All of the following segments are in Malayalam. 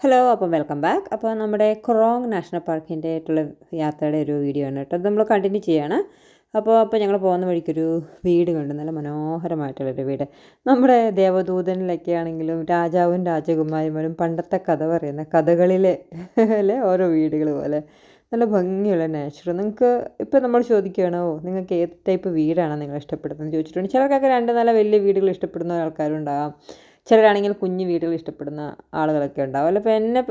ഹലോ അപ്പം വെൽക്കം ബാക്ക് അപ്പോൾ നമ്മുടെ ക്രോങ് നാഷണൽ പാർക്കിന്റെ ആയിട്ടുള്ള യാത്രയുടെ ഒരു വീഡിയോ ആണ് കേട്ടോ. അത് നമ്മൾ കണ്ടിന്യൂ ചെയ്യാണ്. അപ്പോൾ അപ്പോൾ ഞങ്ങൾ പോകുന്ന വഴിക്കൊരു വീട് കണ്ടു. നല്ല മനോഹരമായിട്ടുള്ളൊരു വീട്. നമ്മുടെ ദേവദൂതനിലൊക്കെ ആണെങ്കിലും രാജാവും രാജകുമാരിമാരും പണ്ടത്തെ കഥ പറയുന്ന കഥകളിലെ അല്ലെ ഓരോ വീടുകൾ പോലെ. നല്ല ഭംഗിയുള്ള നാച്ചുറൽ നിങ്ങൾക്ക് ഇപ്പോൾ നമ്മൾ ചോദിക്കുകയാണോ നിങ്ങൾക്ക് ഏത് ടൈപ്പ് വീടാണ് നിങ്ങൾ ഇഷ്ടപ്പെടുന്നത്? ചോദിച്ചിട്ടുണ്ട്. ചിലർക്കൊക്കെ രണ്ട് നല്ല വലിയ വീടുകൾ ഇഷ്ടപ്പെടുന്ന ആൾക്കാരുണ്ടാകാം ചിലരാണെങ്കിൽ കുഞ്ഞു വീടുകൾ ഇഷ്ടപ്പെടുന്ന ആളുകളൊക്കെ ഉണ്ടാവും. അല്ലപ്പോൾ എന്നെ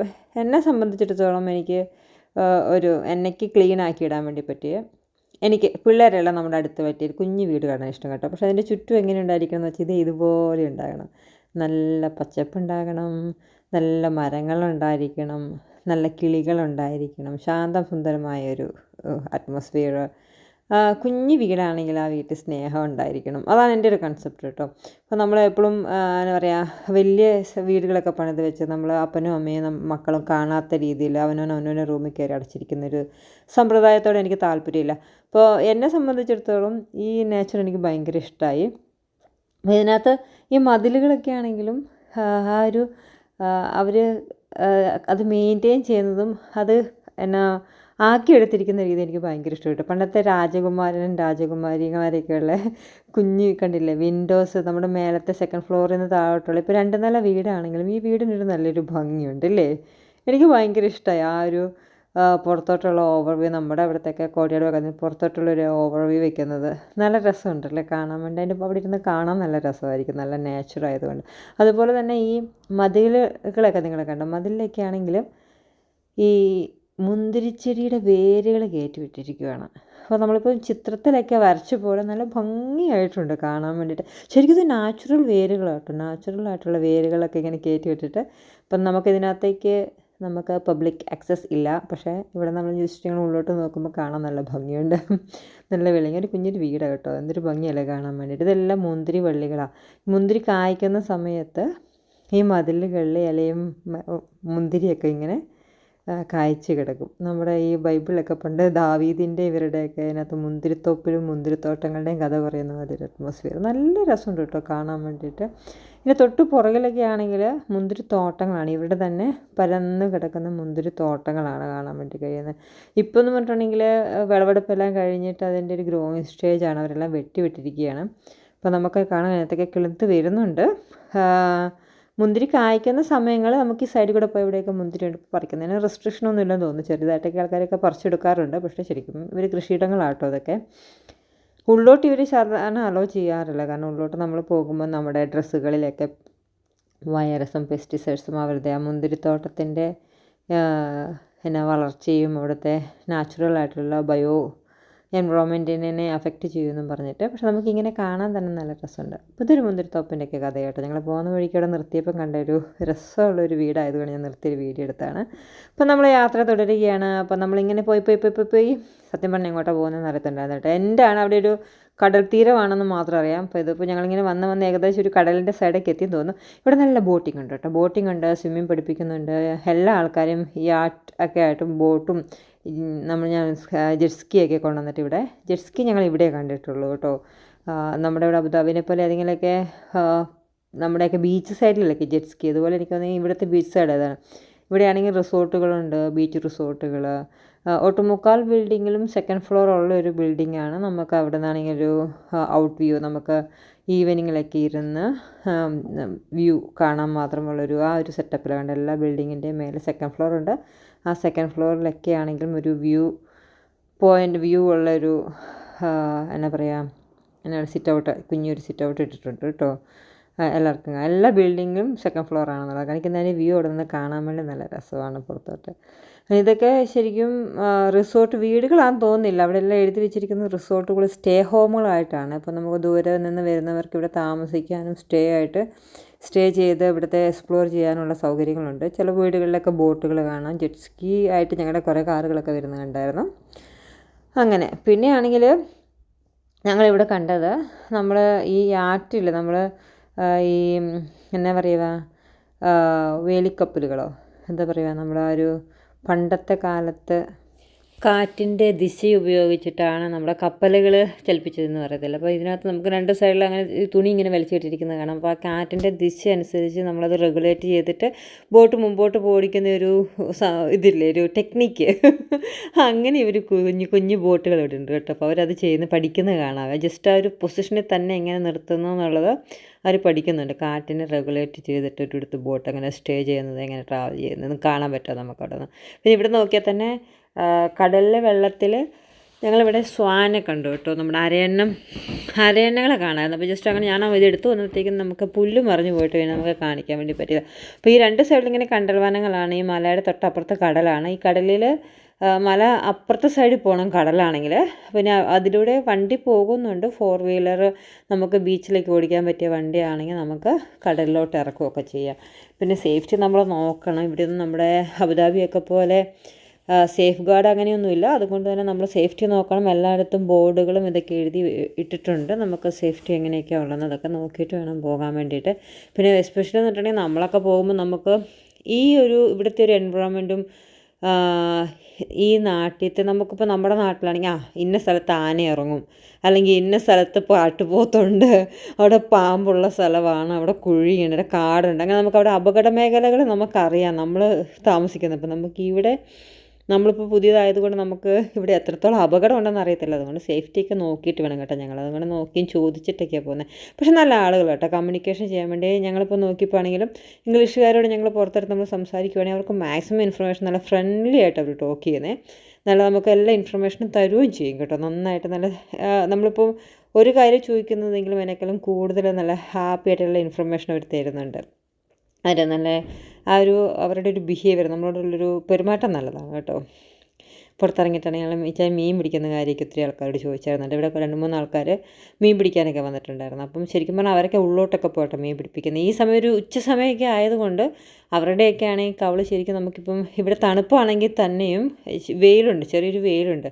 എന്നെ സംബന്ധിച്ചിടത്തോളം എനിക്ക് ഒരു എന്നയ്ക്ക് ക്ലീൻ ആക്കി ഇടാൻ വേണ്ടി പറ്റിയ എനിക്ക് പിള്ളേരെല്ലാം നമ്മുടെ അടുത്ത് പറ്റിയ കുഞ്ഞു വീട് കാണാൻ ഇഷ്ടം കേട്ടോ. പക്ഷേ അതിന്റെ ചുറ്റും എങ്ങനെ ഉണ്ടായിരിക്കണം എന്ന് വെച്ചാൽ ഇത് ഇതുപോലെ ഉണ്ടാകണം. നല്ല പച്ചപ്പ് ഉണ്ടാകണം നല്ല മരങ്ങളുണ്ടായിരിക്കണം നല്ല കിളികളുണ്ടായിരിക്കണം ശാന്തം സുന്ദരമായ ഒരു അറ്റ്മോസ്ഫിയർ കുഞ്ഞു വീടാണെങ്കിൽ ആ വീട്ടിൽ സ്നേഹം ഉണ്ടായിരിക്കണം. അതാണ് എന്റെ ഒരു കൺസെപ്റ്റ് കേട്ടോ അപ്പോൾ നമ്മൾ എപ്പോഴും എന്താ പറയുക വലിയ വീടുകളൊക്കെ പണിത് വെച്ച് നമ്മൾ അപ്പനും അമ്മയും മക്കളും കാണാത്ത രീതിയിൽ അവനോ അവനോ റൂമിൽ കയറി അടച്ചിരിക്കുന്ന ഒരു സമ്പ്രദായത്തോടെ എനിക്ക് താല്പര്യമില്ല. അപ്പോൾ എന്നെ സംബന്ധിച്ചിടത്തോളം ഈ നേച്ചർ എനിക്ക് ഭയങ്കര ഇഷ്ടമായി ഇതിനകത്ത് ഈ മതിലുകളൊക്കെ ആണെങ്കിലും ആ ഒരു അവർ അത് മെയിന്റെയിൻ ചെയ്യുന്നതും അത് എന്നാ ആക്കിയെടുത്തിരിക്കുന്ന രീതി എനിക്ക് ഭയങ്കര ഇഷ്ടപ്പെട്ടു. പണ്ടത്തെ രാജകുമാരനും രാജകുമാരിമാരെയൊക്കെയുള്ള കുഞ്ഞ് കണ്ടില്ലേ വിൻഡോസ് നമ്മുടെ മേലത്തെ സെക്കൻഡ് ഫ്ലോറിൽ നിന്ന് താഴോട്ടുള്ള ഇപ്പോൾ രണ്ട് നില വീടാണെങ്കിലും ഈ വീടിനൊരു നല്ലൊരു ഭംഗിയുണ്ട് അല്ലേ എനിക്ക് ഭയങ്കര ഇഷ്ടമായി ആ ഒരു പുറത്തോട്ടുള്ള ഓവർവ്യൂ നമ്മുടെ അവിടത്തേക്ക് കോടിയാട് വെക്കുന്നത് പുറത്തോട്ടുള്ളൊരു ഓവർവ്യൂ വെക്കുന്നത് നല്ല രസമുണ്ടല്ലേ കാണാൻ വേണ്ടി അതിന്റെ അവിടെ ഇരുന്ന് കാണാൻ നല്ല രസമായിരിക്കും നല്ല നേച്ചർ ആയതുകൊണ്ട്. അതുപോലെ തന്നെ ഈ മതിലുകളൊക്കെ നിങ്ങൾ കണ്ടോ? മതിലിലൊക്കെ ആണെങ്കിലും ഈ മുന്തിരിച്ചെടിയുടെ വേരുകൾ കയറ്റി വിട്ടിരിക്കുകയാണ് അപ്പോൾ നമ്മളിപ്പോൾ ചിത്രത്തിലൊക്കെ വരച്ച പോലെ നല്ല ഭംഗിയായിട്ടുണ്ട് കാണാൻ വേണ്ടിയിട്ട്. ശരിക്കും ഇത് നാച്ചുറൽ വേരുകളാട്ടോ. നാച്ചുറൽ ആയിട്ടുള്ള വേരുകളൊക്കെ ഇങ്ങനെ കയറ്റി വിട്ടിട്ട് ഇപ്പം നമുക്കിതിനകത്തേക്ക് നമുക്ക് പബ്ലിക് ആക്സസ് ഇല്ല. പക്ഷേ ഇവിടെ നമ്മൾ ജസ്റ്റ് ഇങ്ങനെ ഉള്ളോട്ട് നോക്കുമ്പോൾ കാണാൻ നല്ല ഭംഗിയുണ്ട്. നല്ല വെള്ളിങ്ങ ഒരു കുഞ്ഞൊരു വീടാണ് കേട്ടോ. എന്തൊരു ഭംഗിയല്ലേ കാണാൻ വേണ്ടിയിട്ട്. ഇതെല്ലാം മുന്തിരി വള്ളികളാണ് മുന്തിരി കായ്ക്കുന്ന സമയത്ത് ഈ മതിലുകളിൽ ഇലയും മുന്തിരിയൊക്കെ ഇങ്ങനെ കായ്ച്ച് കിടക്കും. നമ്മുടെ ഈ ബൈബിളൊക്കെ പണ്ട് ദാവീദിന്റെ ഇവരുടെയൊക്കെ അതിനകത്ത് മുന്തിരിത്തോപ്പിലും മുന്തിരിത്തോട്ടങ്ങളുടെയും കഥ പറയുന്ന ഒരു അറ്റ്മോസ്ഫിയർ നല്ല രസമുണ്ട് കേട്ടോ കാണാൻ വേണ്ടിയിട്ട്. ഇനി തൊട്ട് പുറകിലൊക്കെ ആണെങ്കിൽ മുന്തിരിത്തോട്ടങ്ങളാണ്. ഇവിടെ തന്നെ പരന്ന് കിടക്കുന്ന മുന്തിരിത്തോട്ടങ്ങളാണ് കാണാൻ വേണ്ടി കഴിയുന്നത്. ഇപ്പോൾ എന്ന് പറഞ്ഞിട്ടുണ്ടെങ്കിൽ വിളവെടുപ്പെല്ലാം കഴിഞ്ഞിട്ട് അതിന്റെ ഒരു ഗ്രോയിങ് സ്റ്റേജാണ് അവരെല്ലാം വെട്ടി വിട്ടിരിക്കുകയാണ് അപ്പോൾ നമുക്ക് കാണാൻ അതിനകത്തൊക്കെ കിളുത്ത് വരുന്നുണ്ട്. മുന്തിരി കായ്ക്കുന്ന സമയങ്ങൾ നമുക്ക് ഈ സൈഡിൽ കൂടെ പോയി ഇവിടെയൊക്കെ മുന്തിരി പറിക്കുന്നതിന് റെസ്ട്രിക്ഷനൊന്നും ഇല്ലെന്ന് തോന്നുന്നു. ചെറുതായിട്ടൊക്കെ ആൾക്കാരൊക്കെ പറിച്ചെടുക്കാറുണ്ട് പക്ഷേ ശരിക്കും ഇവർ കൃഷിയിടങ്ങളാട്ടോ അതൊക്കെ ഉള്ളോട്ട് ഇവർ സാധാരണ അലോ ചെയ്യാറില്ല. കാരണം ഉള്ളോട്ട് നമ്മൾ പോകുമ്പോൾ നമ്മുടെ ഡ്രസ്സുകളിലൊക്കെ വൈറസും പെസ്റ്റിസൈഡ്സും അവരുടെ ആ മുന്തിരിത്തോട്ടത്തിന്റെ എന്നാ വളർച്ചയും അവിടുത്തെ നാച്ചുറൽ ആയിട്ടുള്ള ബയോ എൻവറോൺമെന്റിനെ അഫക്റ്റ് ചെയ്യുമെന്നും പറഞ്ഞിട്ട്. പക്ഷെ നമുക്കിങ്ങനെ കാണാൻ തന്നെ നല്ല രസമുണ്ട്. ഇതൊരു മുന്തിരിത്തോപ്പിന്റെയൊക്കെ കഥ കേട്ടോ ഞങ്ങൾ പോകുന്ന വഴിക്ക് അവിടെ നിർത്തിയപ്പം കണ്ട ഒരു രസമുള്ളൊരു വീടായതുകൊണ്ട് ഞാൻ നിർത്തിയൊരു വീഡിയോ എടുത്താണ്. അപ്പോൾ നമ്മൾ യാത്ര തുടരുകയാണ്. അപ്പോൾ നമ്മളിങ്ങനെ പോയി പോയി പോയി പോയി പോയി. സത്യം പറഞ്ഞാൽ എങ്ങോട്ടാണ് പോകുന്നതെന്ന് അറിയത്തുണ്ടായിരുന്നു കേട്ടോ. എന്റെ ആണ് അവിടെ ഒരു കടൽ തീരമാണെന്ന് മാത്രം അറിയാം. അപ്പോൾ ഇതിപ്പോൾ ഞങ്ങളിങ്ങനെ വന്ന് വന്ന് ഏകദേശം ഒരു കടലിന്റെ സൈഡൊക്കെ എത്തിയെന്ന് തോന്നുന്നു. ഇവിടെ നല്ല ബോട്ടിംഗ് ഉണ്ട് കേട്ടോ. ബോട്ടിംഗ് ഉണ്ട് സ്വിമ്മിങ് പഠിപ്പിക്കുന്നുണ്ട്. എല്ലാ ആൾക്കാരും യാട്ട് ഒക്കെ ആയിട്ടും ബോട്ടും നമ്മൾ ഞാൻ ജെറ്റ്സ്കിയൊക്കെ കൊണ്ടുവന്നിട്ട് ഇവിടെ. ജെറ്റ്സ്കി ഞങ്ങൾ ഇവിടെ കണ്ടിട്ടുള്ളൂ കേട്ടോ. നമ്മുടെ ഇവിടെ അബുദാബിനെ പോലെ ഏതെങ്കിലുമൊക്കെ നമ്മുടെയൊക്കെ ബീച്ച് സൈഡിലൊക്കെ ജെറ്റ്സ്കി അതുപോലെ എനിക്ക് തോന്നുന്നത് ഇവിടുത്തെ ബീച്ച് സൈഡ് ഏതാണ്. ഇവിടെയാണെങ്കിൽ റിസോർട്ടുകളുണ്ട് ബീച്ച് റിസോർട്ടുകൾ ഒട്ടുമുക്കാൽ ബിൽഡിങ്ങിലും സെക്കൻഡ് ഫ്ലോർ ഉള്ള ഒരു ബിൽഡിംഗ് ആണ്. നമുക്ക് അവിടെ നിന്നാണെങ്കിൽ ഒരു ഔട്ട് വ്യൂ നമുക്ക് ഈവനിങ്ങിലൊക്കെ ഇരുന്ന് വ്യൂ കാണാൻ മാത്രമുള്ളൊരു ആ ഒരു സെറ്റപ്പിലാണ് എല്ലാ ബിൽഡിങ്ങിന്റെയും മേലെ സെക്കൻഡ് ഫ്ലോർ ഉണ്ട്. ആ സെക്കൻഡ് ഫ്ലോറിലൊക്കെ ആണെങ്കിലും ഒരു വ്യൂ പോയിന്റ് വ്യൂ ഉള്ളൊരു എന്നാ പറയുക എന്നാ സിറ്റ് ഔട്ട് കുഞ്ഞൊരു സിറ്റ് ഔട്ട് ഇട്ടിട്ടുണ്ട് കേട്ടോ. എല്ലാവർക്കും എല്ലാ ബിൽഡിങ്ങും സെക്കൻഡ് ഫ്ലോർ ആണെന്നുള്ളത് കാണിക്കുന്നതിന് വ്യൂ അവിടെ നിന്ന് കാണാൻ വേണ്ടി നല്ല രസമാണ് പുറത്തോട്ട്. ഇതൊക്കെ ശരിക്കും റിസോർട്ട് വീടുകളാണെന്ന് തോന്നുന്നില്ല. അവിടെ എല്ലാം എഴുതി വെച്ചിരിക്കുന്ന റിസോർട്ടുകൾ സ്റ്റേ ഹോമുകളായിട്ടാണ് അപ്പോൾ നമുക്ക് ദൂരെ നിന്ന് വരുന്നവർക്ക് ഇവിടെ താമസിക്കാനും സ്റ്റേ ആയിട്ട് സ്റ്റേ ചെയ്ത് ഇവിടുത്തെ എക്സ്പ്ലോർ ചെയ്യാനുള്ള സൗകര്യങ്ങളുണ്ട്. ചില വീടുകളിലൊക്കെ ബോട്ടുകൾ കാണാം. ജെറ്റ് സ്കീ ആയിട്ട് ഞങ്ങളുടെ കുറേ കാറുകളൊക്കെ വരുന്നത് കണ്ടായിരുന്നു അങ്ങനെ. പിന്നെയാണെങ്കിൽ ഞങ്ങളിവിടെ കണ്ടത് നമ്മൾ ഈ ആറ്റിൽ നമ്മൾ ഈ എന്നാ പറയുക വേലിക്കപ്പലുകളോ എന്താ പറയുക നമ്മുടെ ആ ഒരു പണ്ടത്തെ കാലത്ത് കാറ്റിന്റെ ദിശ ഉപയോഗിച്ചിട്ടാണ് നമ്മുടെ കപ്പലുകൾ ചലിപ്പിച്ചതെന്ന് പറയത്തില്ല. അപ്പോൾ ഇതിനകത്ത് നമുക്ക് രണ്ട് സൈഡിൽ അങ്ങനെ തുണി ഇങ്ങനെ വലിച്ചിട്ടിരിക്കുന്നത് കാണാം. അപ്പോൾ ആ കാറ്റിന്റെ ദിശ അനുസരിച്ച് നമ്മളത് റെഗുലേറ്റ് ചെയ്തിട്ട് ബോട്ട് മുമ്പോട്ട് പോടിക്കുന്ന ഒരു ഇതില്ലേ ഒരു ടെക്നിക്ക്. അങ്ങനെ ഇവർ കുഞ്ഞു കുഞ്ഞു ബോട്ടുകൾ ഇവിടെ ഉണ്ട് കേട്ടോ. അപ്പോൾ അവരത് ചെയ്യുന്ന പഠിക്കുന്നത് കാണാം. ജസ്റ്റ് ആ ഒരു പൊസിഷനിൽ തന്നെ എങ്ങനെ നിർത്തുന്നു എന്നുള്ളത് അവർ പഠിക്കുന്നുണ്ട്. കാറ്റിനെ റെഗുലേറ്റ് ചെയ്തിട്ട് ഒരിടത്ത് ബോട്ട് അങ്ങനെ സ്റ്റേ ചെയ്യുന്നത് എങ്ങനെ ട്രാവൽ ചെയ്യുന്നത് കാണാൻ പറ്റുമോ നമുക്ക് അവിടെ നിന്ന് പിന്നെ ഇവിടെ നോക്കിയാൽ തന്നെ കടലിലെ വെള്ളത്തിൽ ഞങ്ങളിവിടെ സ്വാനെ കണ്ടു കേട്ടോ നമ്മുടെ അരയണ്ണം അരയണ്ണകളെ കാണാമായിരുന്നു അപ്പോൾ ജസ്റ്റ് അങ്ങനെ ഞാൻ ഇത് എടുത്തു വന്നപ്പോഴത്തേക്കും നമുക്ക് പുല്ല് മറിഞ്ഞു പോയിട്ട് പിന്നെ നമുക്ക് കാണിക്കാൻ വേണ്ടി പറ്റില്ല അപ്പോൾ ഈ രണ്ട് സൈഡിൽ ഇങ്ങനെ കണ്ടൽവനങ്ങളാണ് ഈ മലയുടെ തൊട്ടപ്പുറത്ത് കടലാണ്. ഈ കടലിൽ മല അപ്പുറത്തെ സൈഡിൽ പോകണം കടലാണെങ്കിൽ പിന്നെ അതിലൂടെ വണ്ടി പോകുന്നുണ്ട്. ഫോർ വീലർ നമുക്ക് ബീച്ചിലേക്ക് ഓടിക്കാൻ പറ്റിയ വണ്ടിയാണെങ്കിൽ നമുക്ക് കടലിലോട്ട് ഇറക്കുകയൊക്കെ ചെയ്യാം. പിന്നെ സേഫ്റ്റി നമ്മൾ നോക്കണം. ഇവിടെ നിന്ന് നമ്മുടെ അബുദാബിയൊക്കെ പോലെ സേഫ് ഗാർഡ് അങ്ങനെയൊന്നുമില്ല. അതുകൊണ്ട് തന്നെ നമ്മൾ സേഫ്റ്റി നോക്കണം. എല്ലായിടത്തും ബോർഡുകളും ഇതൊക്കെ എഴുതി ഇട്ടിട്ടുണ്ട്. നമുക്ക് സേഫ്റ്റി എങ്ങനെയൊക്കെയാണ് ഉള്ളത് അതൊക്കെ നോക്കിയിട്ട് വേണം പോകാൻ വേണ്ടിയിട്ട്. പിന്നെ എസ്പെഷ്യലി എന്ന് പറഞ്ഞിട്ടുണ്ടെങ്കിൽ നമ്മളൊക്കെ പോകുമ്പോൾ നമുക്ക് ഈ ഒരു ഇവിടുത്തെ ഒരു എൻവറോൺമെന്റും ഈ നാട്ടിലത്തെ നമുക്കിപ്പോൾ നമ്മുടെ നാട്ടിലാണെങ്കിൽ ആ ഇന്ന സ്ഥലത്ത് ആന ഇറങ്ങും. അല്ലെങ്കിൽ ഇന്ന സ്ഥലത്ത് പാട്ടുപോത്തുണ്ട്. അവിടെ പാമ്പുള്ള സ്ഥലമാണ്. അവിടെ കുഴിയുണ്ട്. അവിടെ കാടുണ്ട്. അങ്ങനെ നമുക്ക് അവിടെ അപകട മേഖലകൾ നമുക്കറിയാം. നമ്മൾ താമസിക്കുന്നത്. അപ്പം നമുക്ക് ഇവിടെ നമ്മളിപ്പോൾ പുതിയതായതുകൊണ്ട് നമുക്ക് ഇവിടെ എത്രത്തോളം അപകടം ഉണ്ടെന്ന് അറിയത്തില്ല. അതുകൊണ്ട് സേഫ്റ്റിയൊക്കെ നോക്കിയിട്ട് വേണം കേട്ടോ ഞങ്ങൾ അതുകൊണ്ട് നോക്കിയും ചോദിച്ചിട്ടൊക്കെയാണ് പോകുന്നത് പക്ഷേ നല്ല ആളുകൾ കേട്ടോ. കമ്മ്യൂണിക്കേഷൻ ചെയ്യാൻ വേണ്ടി ഞങ്ങളിപ്പോൾ നോക്കിപ്പോണെങ്കിലും ഇംഗ്ലീഷുകാരോട് ഞങ്ങൾ പുറത്തെടുത്ത് നമ്മൾ സംസാരിക്കുവാണെങ്കിൽ അവർക്ക് മാക്സിമം ഇൻഫർമേഷൻ നല്ല ഫ്രണ്ട്ലി ആയിട്ട് അവർ ടോക്ക് ചെയ്യുന്നത് നല്ല നമുക്ക് എല്ലാ ഇൻഫർമേഷനും തരുകയും ചെയ്യും കേട്ടോ. നന്നായിട്ട് നല്ല നമ്മളിപ്പോൾ ഒരു കാര്യം ചോദിക്കുന്നതെങ്കിലും അതിനേക്കാളും കൂടുതൽ നല്ല ഹാപ്പി ആയിട്ടുള്ള ഇൻഫർമേഷൻ അവർ തരുന്നുണ്ട്. അതെ നല്ല ആ ഒരു അവരുടെ ഒരു ബിഹേവിയർ നമ്മളോടുള്ളൊരു പെരുമാറ്റം നല്ലതാണ് കേട്ടോ. പുറത്തിറങ്ങിയിട്ടാണെങ്കിൽ വെച്ചാൽ മീൻ പിടിക്കുന്ന കാര്യമൊക്കെ ഒത്തിരി ആൾക്കാരോട് ചോദിച്ചായിരുന്നു. ഇവിടെ രണ്ട് മൂന്ന് ആൾക്കാർ മീൻ പിടിക്കാനൊക്കെ വന്നിട്ടുണ്ടായിരുന്നു. അപ്പം ശരിക്കും പറഞ്ഞാൽ അവരൊക്കെ ഉള്ളോട്ടൊക്കെ പോട്ടെ മീൻ പിടിപ്പിക്കുന്നത്. ഈ സമയം ഒരു ഉച്ച സമയമൊക്കെ ആയതുകൊണ്ട് അവരുടെയൊക്കെ ആണെങ്കിൽ കവൾ ശരിക്കും നമുക്കിപ്പം ഇവിടെ തണുപ്പാണെങ്കിൽ തന്നെയും വെയിലുണ്ട്. ചെറിയൊരു വെയിലുണ്ട്.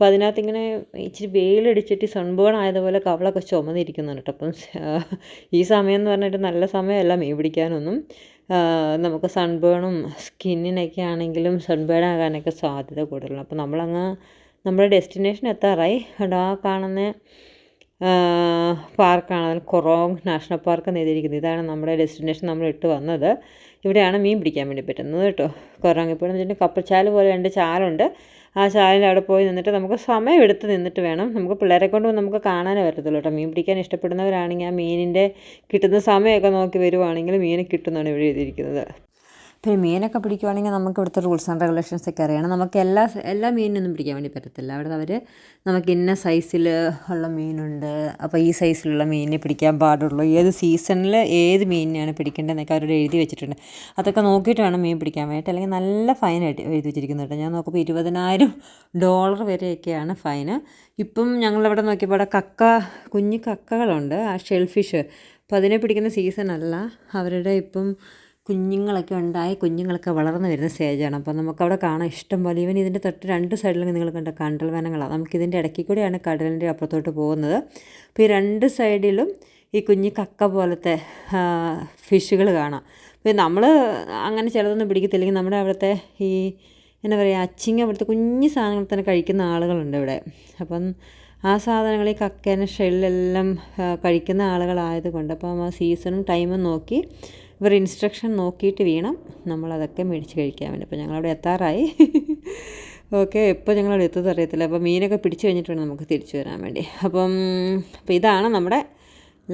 അപ്പോൾ അതിനകത്ത് ഇങ്ങനെ ഇച്ചിരി വെയിലടിച്ചിട്ട് സൺബേൺ ആയതുപോലെ കവളൊക്കെ ചുമന്നിരിക്കുന്നുണ്ട് കേട്ടോ. അപ്പം ഈ സമയം എന്ന് പറഞ്ഞിട്ട് നല്ല സമയമല്ല മീൻ പിടിക്കാനൊന്നും. നമുക്ക് സൺബേണും സ്കിന്നിനൊക്കെ ആണെങ്കിലും സൺബേൺ ആകാനൊക്കെ സാധ്യത കൂടുതലാണ്. അപ്പോൾ നമ്മളങ്ങ് നമ്മുടെ ഡെസ്റ്റിനേഷൻ എത്താറായി. അവിടെ ആ കാണുന്ന. പാർക്കാണ്. അതിൽ കൊറോങ് നാഷണൽ പാർക്ക് എന്ന് എഴുതിയിരിക്കുന്നത് ഇതാണ് നമ്മുടെ ഡെസ്റ്റിനേഷൻ നമ്മൾ ഇട്ട് വന്നത്. ഇവിടെയാണ് മീൻ പിടിക്കാൻ വേണ്ടി പറ്റുന്നത് കേട്ടോ. കൊറോങ് ഇപ്പോൾ എന്ന് കപ്പച്ചാൽ പോലെ രണ്ട് ചാലുണ്ട്. ആ ചാലിൽ അവിടെ പോയി നിന്നിട്ട് നമുക്ക് സമയം എടുത്ത് നിന്നിട്ട് വേണം. നമുക്ക് പിള്ളേരെ കൊണ്ട് നമുക്ക് കാണാനേ പറ്റത്തുള്ളൂ കേട്ടോ. മീൻ പിടിക്കാൻ ഇഷ്ടപ്പെടുന്നവരാണെങ്കിൽ ആ മീനിന്റെ കിട്ടുന്ന സമയമൊക്കെ നോക്കി വരുവാണെങ്കിൽ മീനെ കിട്ടുന്നതാണ് ഇവിടെ എഴുതിയിരിക്കുന്നത്. പിന്നെ മീനൊക്കെ പിടിക്കുവാണെങ്കിൽ നമുക്ക് ഇവിടുത്തെ റൂൾസ് ആൻഡ് റെഗുലേഷൻസ് ഒക്കെ അറിയണം. നമുക്ക് എല്ലാ എല്ലാ മീനിനൊന്നും പിടിക്കാൻ വേണ്ടി പറ്റത്തില്ല. അവിടെ അവർ നമുക്ക് ഇന്ന സൈസിൽ ഉള്ള മീനുണ്ട്. അപ്പോൾ ഈ സൈസിലുള്ള മീനിനെ പിടിക്കാൻ പാടുള്ളൂ. ഏത് സീസണിൽ ഏത് മീനിനെയാണ് പിടിക്കേണ്ടതെന്നൊക്കെ അവരോട് എഴുതി വെച്ചിട്ടുണ്ട്. അതൊക്കെ നോക്കിയിട്ട് വേണം മീൻ പിടിക്കാൻ വേണ്ടിയിട്ട്. അല്ലെങ്കിൽ നല്ല ഫൈൻ എഴുതി വെച്ചിരിക്കുന്നത് കേട്ടോ. ഞാൻ നോക്കുമ്പോൾ ഇരുപതിനായിരം ഡോളർ വരെയൊക്കെയാണ് ഫൈന് ഇപ്പം ഞങ്ങളിവിടെ നോക്കിയപ്പോൾ അവിടെ കക്ക കുഞ്ഞു കക്കകളുണ്ട്. ആ ഷെൽഫിഷ് അപ്പോൾ അതിനെ പിടിക്കുന്ന സീസൺ അല്ല. അവരുടെ ഇപ്പം കുഞ്ഞുങ്ങളൊക്കെ ഉണ്ടായി കുഞ്ഞുങ്ങളൊക്കെ വളർന്നു വരുന്ന സ്റ്റേജാണ്. അപ്പോൾ നമുക്കവിടെ കാണാൻ ഇഷ്ടം പോലെ ഇവൻ ഇതിന്റെ തൊട്ട് രണ്ട് സൈഡിലും നിങ്ങൾ കണ്ട കണ്ടൽ വനങ്ങളാണ് നമുക്കിതിന്റെ ഇടയ്ക്ക് കൂടെയാണ് കടലിന്റെ അപ്പുറത്തോട്ട് പോകുന്നത്. അപ്പോൾ ഈ രണ്ട് സൈഡിലും ഈ കുഞ്ഞ് കക്ക പോലത്തെ ഫിഷുകൾ കാണാം. അപ്പോൾ നമ്മൾ അങ്ങനെ ചിലതൊന്നും പിടിക്കത്തില്ലെങ്കിൽ നമ്മുടെ അവിടുത്തെ ഈ എന്നാ പറയുക അച്ചിങ്ങ അവിടുത്തെ കുഞ്ഞു സാധനങ്ങൾ തന്നെ കഴിക്കുന്ന ആളുകളുണ്ട് ഇവിടെ. അപ്പം ആ സാധനങ്ങൾ ഈ കക്കേനെ ഷെല്ലെല്ലാം കഴിക്കുന്ന കഴിക്കുന്ന ആളുകളായതുകൊണ്ട് അപ്പം ആ സീസണും ടൈമും നോക്കി ഇവർ ഇൻസ്ട്രക്ഷൻ നോക്കിയിട്ട് വേണം നമ്മളതൊക്കെ മേടിച്ച് കഴിക്കാൻ വേണ്ടി. അപ്പോൾ ഞങ്ങളവിടെ എത്താറായി. ഓക്കെ എപ്പോൾ ഞങ്ങളവിടെ എത്തുന്നത് അറിയത്തില്ല. അപ്പോൾ മീനൊക്കെ പിടിച്ചു കഴിഞ്ഞിട്ട് വേണം നമുക്ക് തിരിച്ചു വരാൻ വേണ്ടി. അപ്പം അപ്പോൾ ഇതാണ് നമ്മുടെ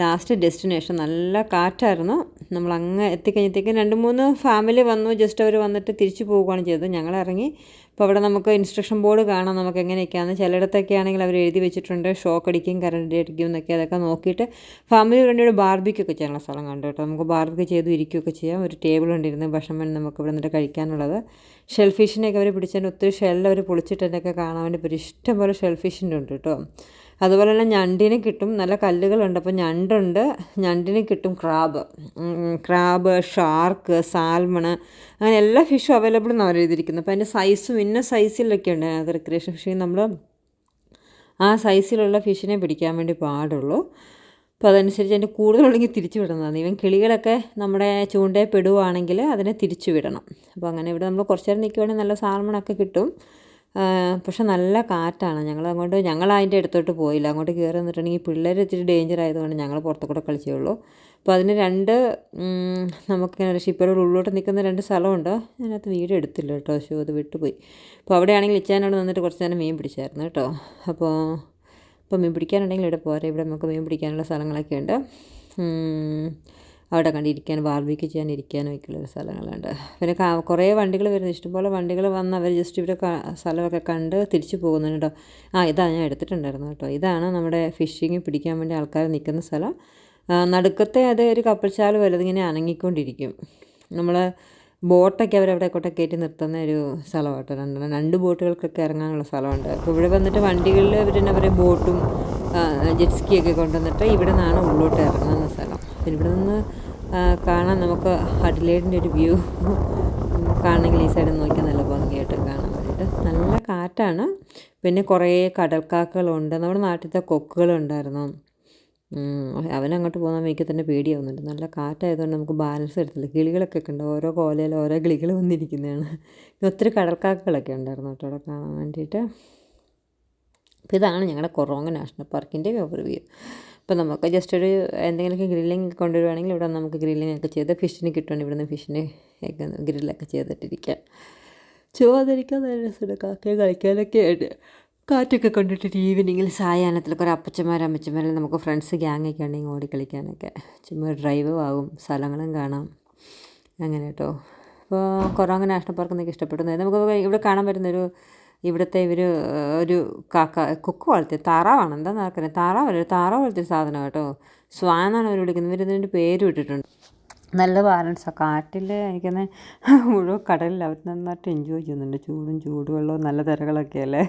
ലാസ്റ്റ് ഡെസ്റ്റിനേഷൻ. നല്ല കാറ്റായിരുന്നു. നമ്മൾ അങ്ങ് എത്തിക്കഴിഞ്ഞത്തേക്കും രണ്ട് മൂന്ന് ഫാമിലി വന്നു. ജസ്റ്റ് അവർ വന്നിട്ട് തിരിച്ചു പോവുകയാണ് ചെയ്തത്. ഞങ്ങൾ ഇറങ്ങി അപ്പോൾ അവിടെ നമുക്ക് ഇൻസ്ട്രക്ഷൻ ബോർഡ് കാണാം. നമുക്ക് എങ്ങനെയൊക്കെയാണ് ചിലയിടത്തൊക്കെ ആണെങ്കിൽ അവർ എഴുതി വെച്ചിട്ടുണ്ട്. ഷോക്ക് അടിക്കും കറണ്ട് അടിക്കും എന്നൊക്കെ. അതൊക്കെ നോക്കിയിട്ട് ഫാമിലി വേണ്ടിയൊരു ബാർബിക്കൊക്കെ ചെയ്യാനുള്ള സ്ഥലം കണ്ടു കേട്ടോ. നമുക്ക് ബാർബിക്ക് ചെയ്ത് ഇരിക്കുകയൊക്കെ ചെയ്യാം. ഒരു ടേബിൾ ഉണ്ടായിരുന്നു ഭക്ഷണം നമുക്ക് ഇവിടെ നിന്നിട്ട് കഴിക്കാനുള്ളത്. ഷെൽ ഫിഷിനെയൊക്കെ അവർ പിടിച്ചതിന്റെ ഒത്തിരി ഷെല്ല് അവർ എന്നൊക്കെ കാണാൻ വേണ്ടി ഇപ്പോൾ ഇഷ്ടംപോലെ ഷെൽ ഫിഷിന്റെ ഉണ്ട് കേട്ടോ. അതുപോലെ തന്നെ ഞണ്ടിന് കിട്ടും. നല്ല കല്ലുകളുണ്ട്. അപ്പോൾ ഞണ്ടുണ്ട്. ഞണ്ടിന് കിട്ടും ക്രാബ് ക്രാബ് ഷാർക്ക് സാൽമണ് അങ്ങനെ എല്ലാ ഫിഷും അവൈലബിൾ എന്നാണ് അവർ എഴുതിയിരിക്കുന്നത്. അപ്പോൾ അതിന്റെ സൈസും ഇന്ന സൈസിലൊക്കെ ഉണ്ട്. അത് റിക്രിയേഷൻ ഫിഷിങ് നമ്മൾ ആ സൈസിലുള്ള ഫിഷിനെ പിടിക്കാൻ വേണ്ടി പാടുള്ളൂ. അപ്പോൾ അതനുസരിച്ച് അതിന്റെ കൂടുതലുണ്ടെങ്കിൽ തിരിച്ചു വിടുന്നതാണ്. ഇവൻ കിളികളൊക്കെ നമ്മുടെ ചൂണ്ടയിൽ പെടുവാണെങ്കിൽ അതിനെ തിരിച്ചു വിടണം. അപ്പോൾ അങ്ങനെ ഇവിടെ നമ്മൾ കുറച്ച് നേരം നിൽക്കുവാണെങ്കിൽ നല്ല സാൽമണൊക്കെ കിട്ടും. പക്ഷെ നല്ല കാറ്റാണ്. ഞങ്ങൾ അങ്ങോട്ട് ഞങ്ങൾ അതിന്റെ അടുത്തോട്ട് പോയില്ല. അങ്ങോട്ട് കയറി നിന്നിട്ടുണ്ടെങ്കിൽ പിള്ളേർ ഇച്ചിരി ഡേഞ്ചർ ആയതുകൊണ്ട് ഞങ്ങൾ പുറത്തു കൂടെ കളിച്ചേ ഉള്ളൂ അപ്പോൾ അതിന് രണ്ട് നമുക്കിങ്ങനെ ഒരു ഷിപ്പയുടെ ഉള്ളിലോട്ട് നിൽക്കുന്ന രണ്ട് സ്ഥലമുണ്ട്. അതിനകത്ത് വീഡിയോ എടുത്തില്ല കേട്ടോ. ഷോ അത് വിട്ടുപോയി. അപ്പോൾ അവിടെയാണെങ്കിൽ ഇച്ചാനോട് നിന്നിട്ട് കുറച്ച് നേരം മീൻ പിടിച്ചായിരുന്നു കേട്ടോ. അപ്പോൾ ഇപ്പോൾ മീൻ പിടിക്കാനുണ്ടെങ്കിൽ ഇവിടെ പോരെ. ഇവിടെ നമുക്ക് മീൻ പിടിക്കാനുള്ള സ്ഥലങ്ങളൊക്കെ ഉണ്ട് അവിടെ കണ്ടിരിക്കാൻ ബാർബിക്ക് ചെയ്യാൻ ഇരിക്കാനും ഒക്കെയുള്ള സ്ഥലങ്ങളുണ്ട്. പിന്നെ കുറേ വണ്ടികൾ വരുന്നു. ഇഷ്ടംപോലെ വണ്ടികൾ വന്ന് അവർ ജസ്റ്റ് ഇവിടെ സ്ഥലമൊക്കെ കണ്ട് തിരിച്ചു പോകുന്നുണ്ട് ആ ഇതാ ഞാൻ എടുത്തിട്ടുണ്ടായിരുന്നു കേട്ടോ ഇതാണ് നമ്മുടെ ഫിഷിങ് പിടിക്കാൻ വേണ്ടി ആൾക്കാർ നിൽക്കുന്ന സ്ഥലം. നടുക്കത്തെ അത് ഒരു കപ്പൽശാല വലുതിങ്ങനെ അനങ്ങിക്കൊണ്ടിരിക്കും. നമ്മൾ ബോട്ടൊക്കെ അവരവിടെ കൊട്ടെ കയറ്റി നിർത്തുന്ന ഒരു സ്ഥലമാട്ടോ രണ്ടെണ്ണം രണ്ട് ബോട്ടുകൾക്കൊക്കെ ഇറങ്ങാനുള്ള സ്ഥലമുണ്ട്. അപ്പോൾ ഇവിടെ വന്നിട്ട് വണ്ടികളിൽ ഇവർ തന്നെ അവരെ ബോട്ടും ജെറ്റ്സ്കിയൊക്കെ കൊണ്ടുവന്നിട്ട് ഇവിടെ നിന്നാണ് ഉള്ളോട്ട് ഇറങ്ങുന്ന സ്ഥലം. പിന്നെ ഇവിടെ നിന്ന് കാണാൻ നമുക്ക് അഡിലേഡിന്റെ ഒരു വ്യൂ കാണണമെങ്കിൽ ഈ സൈഡിൽ നോക്കിയാൽ നല്ല ഭംഗിയായിട്ട് കാണാൻ വേണ്ടിയിട്ട് നല്ല കാറ്റാണ്. പിന്നെ കുറേ കടൽക്കാക്കകളുണ്ട്. നമ്മുടെ നാട്ടിലത്തെ കൊക്കുകളുണ്ടായിരുന്നു. അവനങ്ങോട്ട് പോകുന്ന എനിക്ക് തന്നെ പേടിയാവുന്നുണ്ട്. നല്ല കാറ്റായതുകൊണ്ട് നമുക്ക് ബാലൻസ് എടുത്തില്ല. കിളികളൊക്കെ ഉണ്ട്. ഓരോ കോലയിൽ ഓരോ കിളികൾ വന്നിരിക്കുന്നതാണ്. ഒത്തിരി കടൽക്കാക്കകളൊക്കെ ഉണ്ടായിരുന്നു കേട്ടോ അവിടെ കാണാൻ വേണ്ടിയിട്ട്. അപ്പോൾ ഇതാണ് ഞങ്ങളുടെ കൊറോങ്ങ നാഷണൽ പാർക്കിന്റെ ഓവർവ്യൂ അപ്പോൾ നമുക്ക് ജസ്റ്റ് ഒരു എന്തെങ്കിലുമൊക്കെ ഗ്രില്ലിംഗ് കൊണ്ടുവരുവാണെങ്കിൽ ഇവിടെ നമുക്ക് ഗ്രില്ലിംഗ് ഒക്കെ ചെയ്ത് ഫിഷിന് കിട്ടുവാണ്. ഇവിടുന്ന് ഫിഷിന് ഗ്രില്ലൊക്കെ ചെയ്തിട്ടിരിക്കാം. ചോദിരിക്കാൻ നല്ല രസമുണ്ട് കാക്കയെ കളിക്കാനൊക്കെ ആയിട്ട് കാറ്റൊക്കെ കൊണ്ടിട്ട് ഈവനിങ്ങിൽ സായാഹ്നത്തിലൊക്കെ ഒരു അപ്പച്ചന്മാർ അമ്മച്ചന്മാരിൽ നമുക്ക് ഫ്രണ്ട്സ് ഗ്യാങ്ങൊക്കെ ഉണ്ടെങ്കിൽ ഓടി കളിക്കാനൊക്കെ. ചുമ്മാ ഡ്രൈവ് ആകും സ്ഥലങ്ങളും കാണാം. അങ്ങനെ കേട്ടോ. അപ്പോൾ കൊറോങ്ങ നാഷണൽ പാർക്ക് എന്നൊക്കെ ഇഷ്ടപ്പെടുന്നത്. നമുക്ക് ഇവിടെ കാണാൻ പറ്റുന്നൊരു ഇവിടുത്തെ ഇവർ ഒരു കാക്ക കൊക്ക് വളർത്തിയ താറാവാണ്. എന്താ നടക്കുന്നത് താറാവല്ല ഒരു താറാവ് വളർത്തിയ സാധനം കേട്ടോ. സ്വാൻ എന്നാണ് അവർ വിളിക്കുന്നത്. ഇവർ ഇതിന്റെ പേര് ഇട്ടിട്ടുണ്ട് നല്ല ബാലൻസാണ് കാട്ടിൽ എനിക്കൊന്ന് മുഴുവൻ കടലിൽ അവർ നന്നായിട്ട് എൻജോയ് ചെയ്യുന്നുണ്ട്. ചൂടും ചൂടുവെള്ളവും നല്ല തിരകളൊക്കെ അല്ലേ?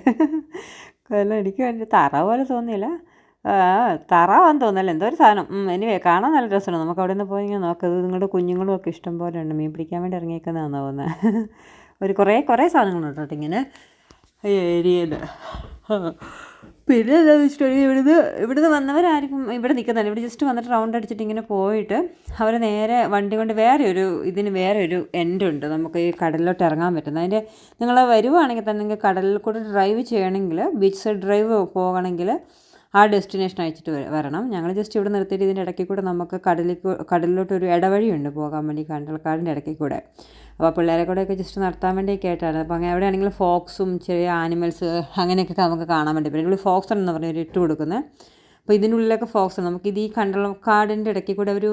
അല്ല എനിക്ക് വേണ്ടി താറാവ് പോലെ തോന്നിയില്ല. താറാവാന്ന് തോന്നല്ല. എന്തോ ഒരു സാധനം. എനിവേ കാണാൻ നല്ല രസമാണ്. നമുക്ക് അവിടെ നിന്ന് പോയി ഇങ്ങനെ നിങ്ങളുടെ കുഞ്ഞുങ്ങളും ഒക്കെ ഇഷ്ടം പോലെ ഉണ്ട്. മീൻ പിടിക്കാൻ വേണ്ടി ഇറങ്ങിയേക്കുന്നതാണെന്ന് തോന്നുന്നത് ഒരു കുറേ കുറേ സാധനങ്ങളുണ്ട് കേട്ടോ ഇങ്ങനെ ഏരിയയിൽ പിന്നെ എന്താണെന്ന് വെച്ചിട്ടുണ്ടെങ്കിൽ ഇവിടുന്ന് ഇവിടുന്ന് വന്നവരായിരിക്കും ഇവിടെ നിൽക്കുന്നില്ല ഇവിടെ ജസ്റ്റ് വന്നിട്ട് റൗണ്ട് അടിച്ചിട്ട് ഇങ്ങനെ പോയിട്ട് അവർ നേരെ വണ്ടി കൊണ്ട് വേറെ ഒരു ഇതിന് വേറെ ഒരു എൻഡ് ഉണ്ട്. നമുക്ക് ഈ കടലിലോട്ട് ഇറങ്ങാൻ പറ്റുന്നത്. അതിന്റെ നിങ്ങൾ വരുവാണെങ്കിൽ തന്നെ നിങ്ങൾക്ക് കടലിൽ കൂടെ ഡ്രൈവ് ചെയ്യണമെങ്കിൽ ബീച്ച് സൈഡ് ഡ്രൈവ് പോകണമെങ്കിൽ ആ ഡെസ്റ്റിനേഷൻ അയച്ചിട്ട് വരണം. ഞങ്ങൾ ജസ്റ്റ് ഇവിടെ നിർത്തിയിട്ട് ഇതിന്റെ ഇടയ്ക്ക് കൂടെ നമുക്ക് കടലിൽ കടലിലോട്ട് ഒരു ഇടവഴിയുണ്ട് പോകാൻ വേണ്ടി കണ്ടൽക്കാടിന്റെ ഇടയ്ക്ക് കൂടെ. അപ്പോൾ പിള്ളേരെ കൂടെയൊക്കെ ജസ്റ്റ് നടത്താൻ വേണ്ടിയൊക്കെ ആയിട്ടാണ്. അപ്പോൾ അങ്ങനെ എവിടെയാണെങ്കിലും ഫോക്സും ചെറിയ ആനിമൽസ് അങ്ങനെയൊക്കെ നമുക്ക് കാണാൻ വേണ്ടി പിന്നെ ഇവിടെ ഫോക്സ് എന്ന് പറഞ്ഞ ഒരു ഇട്ട് കൊടുക്കുന്നത് അപ്പോൾ ഇതിനുള്ളിലൊക്കെ ഫോക്സ് നമുക്ക് ഇത് ഈ കണ്ടൽക്കാടിന്റെ ഇടയ്ക്ക് കൂടെ ഒരു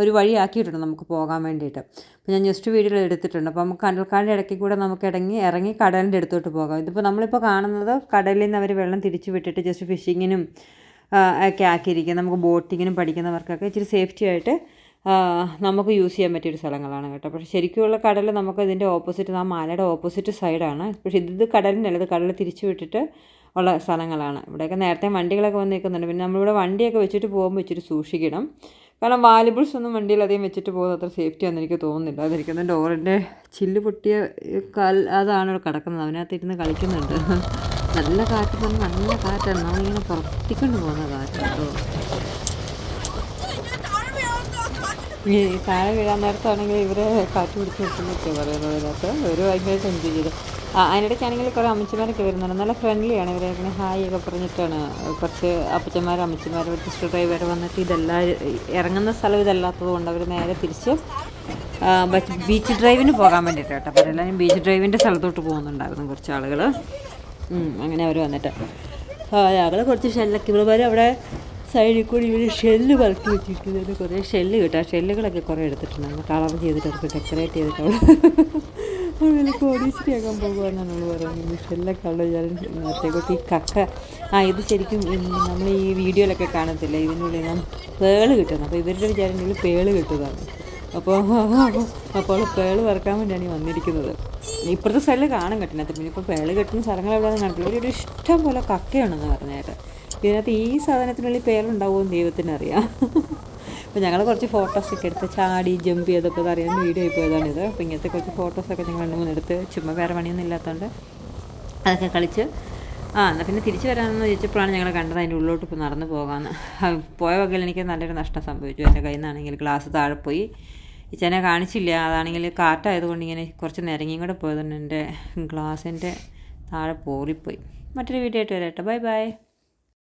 ഒരു വഴിയാക്കിയിട്ടുണ്ട് നമുക്ക് പോകാൻ വേണ്ടിയിട്ട്. അപ്പോൾ ഞാൻ ജസ്റ്റ് വീഡിയോയിൽ എടുത്തിട്ടുണ്ട്. അപ്പോൾ നമുക്ക് കണ്ടൽക്കാടിന്റെ ഇടയ്ക്ക് കൂടെ നമുക്ക് ഇടങ്ങി ഇറങ്ങി കടലിന്റെ അടുത്തോട്ട് പോകാം. ഇതിപ്പോൾ നമ്മളിപ്പോൾ കാണുന്നത് കടലിൽ നിന്ന് അവർ വെള്ളം തിരിച്ചു വിട്ടിട്ട് ജസ്റ്റ് ഫിഷിങ്ങിനും ഒക്കെ ആക്കിയിരിക്കുക നമുക്ക് ബോട്ടിങ്ങിനും പഠിക്കുന്നവർക്കൊക്കെ ഇച്ചിരി സേഫ്റ്റി ആയിട്ട് നമുക്ക് യൂസ് ചെയ്യാൻ പറ്റിയൊരു സ്ഥലങ്ങളാണ് കേട്ടോ. പക്ഷേ ശരിക്കുമുള്ള കടൽ നമുക്ക് ഇതിന്റെ ഓപ്പോസിറ്റ് ആ മലയുടെ ഓപ്പോസിറ്റ് സൈഡാണ് പക്ഷേ ഇത് കടലിന്റെ അല്ല ഇത് കടൽ തിരിച്ചു വിട്ടിട്ട് ഉള്ള സ്ഥലങ്ങളാണ്. ഇവിടെയൊക്കെ നേരത്തെ വണ്ടികളൊക്കെ വന്ന് നിൽക്കുന്നുണ്ട് പിന്നെ നമ്മളിവിടെ വണ്ടിയൊക്കെ വെച്ചിട്ട് പോകുമ്പോൾ വെച്ചിട്ട് സൂക്ഷിക്കണം. കാരണം വാലിബിൾസ് ഒന്നും വണ്ടിയിൽ അധികം വെച്ചിട്ട് പോകുന്നത് അത്ര സേഫ്റ്റി ആണെന്ന് എനിക്ക് തോന്നുന്നില്ല. അതിരിക്കുന്ന ഡോറിന്റെ ചില്ല് പൊട്ടിയ കൽ അതാണ് ഇവിടെ കിടക്കുന്നത്. അതിനകത്ത് ഇരുന്ന് കളിക്കുന്നുണ്ട്. നല്ല കാറ്റ് നല്ല കാറ്റാണ്. നമ്മളിങ്ങനെ പുറത്തിക്കൊണ്ട് പോകുന്ന കാറ്റാട്ടോ ഈ താഴെ വീഴാൻ നേരത്താണെങ്കിൽ ഇവരെ കാറ്റ് പിടിച്ച് നിൽക്കുന്നൊക്കെ പറയുന്നത് അതിനകത്ത്. ഒരു ഭയങ്കര ആ അതിനിടയ്ക്കാണെങ്കിൽ കുറേ അമ്മച്ചിമാരൊക്കെ വരുന്നുണ്ട്. നല്ല ഫ്രണ്ട്ലിയാണ് ഇവരെ ഇങ്ങനെ ഹായ് ഒക്കെ പറഞ്ഞിട്ടാണ്. കുറച്ച് അപ്പച്ചന്മാർ അമ്മച്ചിമാരും ഡിസ്ട്രിക്ട് ഡ്രൈവർ വന്നിട്ട് ഇതെല്ലാം ഇറങ്ങുന്ന സ്ഥലം ഇതല്ലാത്തത് കൊണ്ട് അവർ നേരെ തിരിച്ച് ബീച്ച് ഡ്രൈവിന് പോകാൻ വേണ്ടിയിട്ട് കേട്ടോ. അപ്പോൾ എല്ലാവരും ബീച്ച് ഡ്രൈവിന്റെ സ്ഥലത്തോട്ട് പോകുന്നുണ്ടായിരുന്നു കുറച്ച് ആളുകൾ അങ്ങനെ അവർ വന്നിട്ട്. ഞങ്ങൾ കുറച്ച് ഷെല്ലൊക്കെ ഇവിടെ അവിടെ സൈഡിൽ കൂടി ഇവർ ഷെല്ല് പറക്കി വെച്ചിരിക്കുന്നത് കുറേ ഷെല്ല് കിട്ടും. ആ ഷെല്ലുകളൊക്കെ കുറേ എടുത്തിട്ടുണ്ടായിരുന്നു കളർ ചെയ്തിട്ട് അവർക്ക് ഡെക്കറേറ്റ് ചെയ്തിട്ട് അങ്ങനെ അവൾ കോടീശ്വരിയാക്കാൻ പോകുമെന്നാണ് നമ്മൾ പറയുന്നത് ഷെല്ലൊക്കെ ഉള്ളത് മറ്റേക്കോട്ട് ഈ കക്ക. ആ ഇത് ശരിക്കും നമ്മൾ ഈ വീഡിയോയിലൊക്കെ കാണത്തില്ല? ഇതിനുള്ളിൽ നാം പേൾ കിട്ടുന്നു. അപ്പോൾ ഇവരുടെ വിചാരങ്ങളിൽ പേൾ കിട്ടുന്നതാണ്. അപ്പോൾ അപ്പോൾ പേൾ വറക്കാൻ വേണ്ടിയാണ് ഈ വന്നിരിക്കുന്നത്. ഇപ്പോഴത്തെ സ്ഥലം കാണും കെട്ടിനകത്ത് പിന്നെ ഇപ്പോൾ പേൾ കെട്ടുന്ന സ്ഥലങ്ങൾ എവിടെയാണെന്ന് കണ്ടിട്ടുള്ളത് ഒരു ഇഷ്ടം പോലെ കക്കയാണെന്ന് പറഞ്ഞേട്ട് ഇതിനകത്ത് ഈ സാധനത്തിനുള്ളിൽ ദൈവത്തിന് അറിയാം അപ്പോൾ ഞങ്ങൾ കുറച്ച് ഫോട്ടോസൊക്കെ എടുത്ത് ചാടി ജമ്പ് ചെയ്തൊക്കെ അറിയാൻ വീഡിയോ ആയി പോയതാണിത് അപ്പോൾ ഇങ്ങനത്തെ കുറച്ച് ഫോട്ടോസൊക്കെ ഞങ്ങൾ രണ്ട് മൂന്നെടുത്ത് ചുമ്മാ വേറെ പണിയൊന്നും ഇല്ലാത്തതുകൊണ്ട് അതൊക്കെ കളിച്ച്. ആ എന്നാൽ പിന്നെ തിരിച്ചു വരാമെന്ന് ചോദിച്ചപ്പോഴാണ് ഞങ്ങൾ കണ്ടത് അതിന്റെ ഉള്ളിലോട്ട് ഇപ്പോൾ നടന്നു പോകാമെന്ന് പോയ വകയിൽ എനിക്ക് നല്ലൊരു നഷ്ടം സംഭവിച്ചു. എന്റെ കയ്യിൽ നിന്നാണെങ്കിൽ ഗ്ലാസ് താഴെ പോയി. ഇച്ചനെ കാണിച്ചില്ല. അതാണെങ്കിൽ കാറ്റായതുകൊണ്ട് ഇങ്ങനെ കുറച്ച് നിരങ്ങിയും കൂടെ പോയതുകൊണ്ട് എന്റെ ഗ്ലാസിന്റെ താഴെ പോറിപ്പോയി. മറ്റൊരു വീഡിയോ ആയിട്ട് വരാം കേട്ടോ. Bye bye